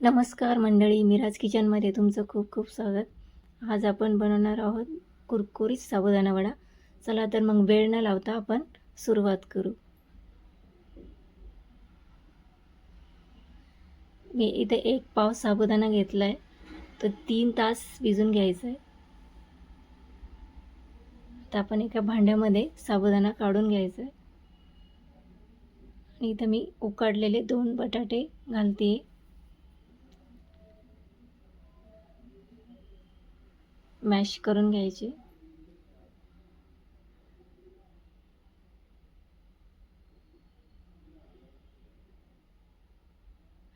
नमस्कार मंडळी मिराज किचनमध्ये तुमचं खूप खूप स्वागत. आज आपण बनवणार आहोत कुरकुरीत साबुदाणा वडा. चला तर मग वेळ न लावता आपण सुरुवात करू. मी इथे एक पाव साबुदाणा घेतला आहे तर तीन तास भिजून घ्यायचा आहे तर आपण एका भांड्यामध्ये साबुदाणा काढून घ्यायचा आहे आणि इथं मी उकडलेले दोन बटाटे घालते मॅश करून घ्यायचे.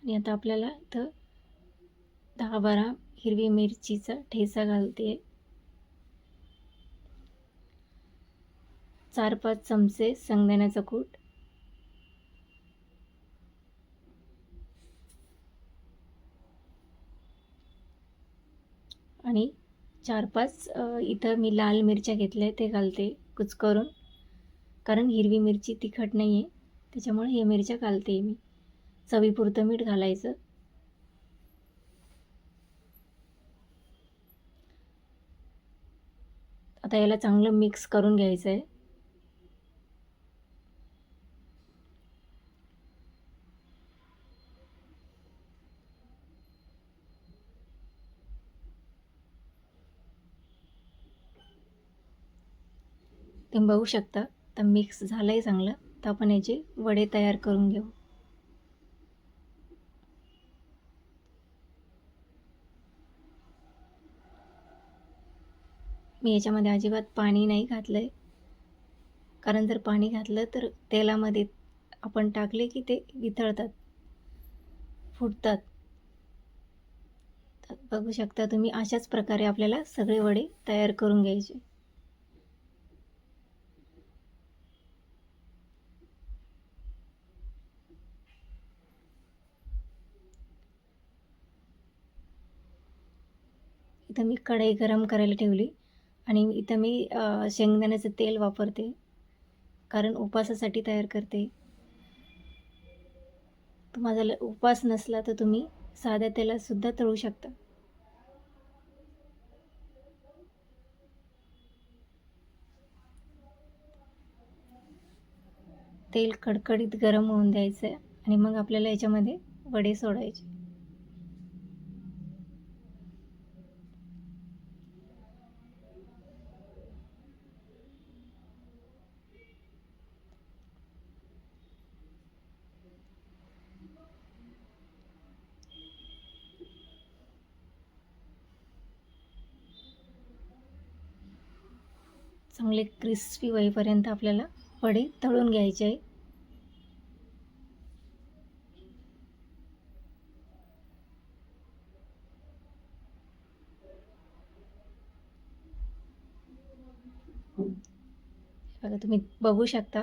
आणि आता आपल्याला इथं दहा बारा हिरवी मिरचीचा ठेचा घालते. चार पाच चमचे शेंगदाण्याचा कूट. आणि चार पाच इथं मी लाल मिरच्या घेतल्या ते घालते कुच करून कारण हिरवी मिरची तिखट नाही आहे त्याच्यामुळे हे मिरच्या घालते मी. चवीपुरतं मीठ घालायचं. आता याला चांगलं मिक्स करून घ्यायचं आहे तुम्ही बघू शकता. तर मिक्स झालं आहे चांगलं. तर आपण याचे वडे तयार करून घेऊ. मी याच्यामध्ये अजिबात पाणी नाही घातलं आहे कारण जर पाणी घातलं तर तेलामध्ये आपण टाकले की ते वितळतात. फुटतात. बघू शकता तुम्ही अशाच प्रकारे आपल्याला सगळे वडे तयार करून घ्यायचे. इथं मी कढई गरम करायला ठेवली आणि इथं मी शेंगदाण्याचं तेल वापरते. कारण उपासासाठी तयार करते. तुम्हाला उपास नसला तर तुम्ही साध्या तेलातसुद्धा तळू शकता. तेल कडकडीत गरम होऊन द्यायचं आहे आणि मग आपल्याला याच्यामध्ये वडे सोडायचे. चांगले क्रिस्पी होईपर्यंत आपल्याला वडे तळून घ्यायचे आहे बघा तुम्ही बघू शकता.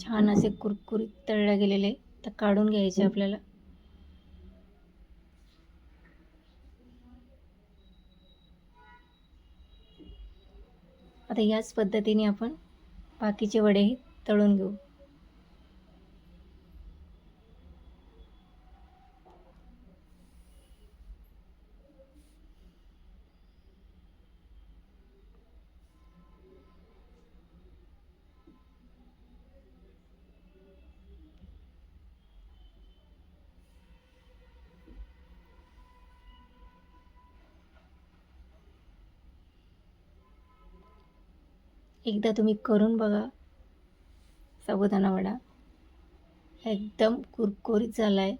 छान असे कुरकुरीत तळले गेलेले तर काढून घ्यायचे आपल्याला. आता याच पद्धतीने आपण बाकीचे वडेही तळून घेऊ. एकदा तुम्ही करून बघा. साबुदाणा वडा. एकदम कुरकुरीत झाला आहे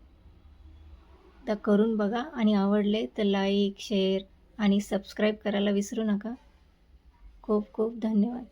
तर करून बघा. आणि आवडले तर लाईक शेअर आणि सबस्क्राईब करायला विसरू नका. खूप खूप धन्यवाद.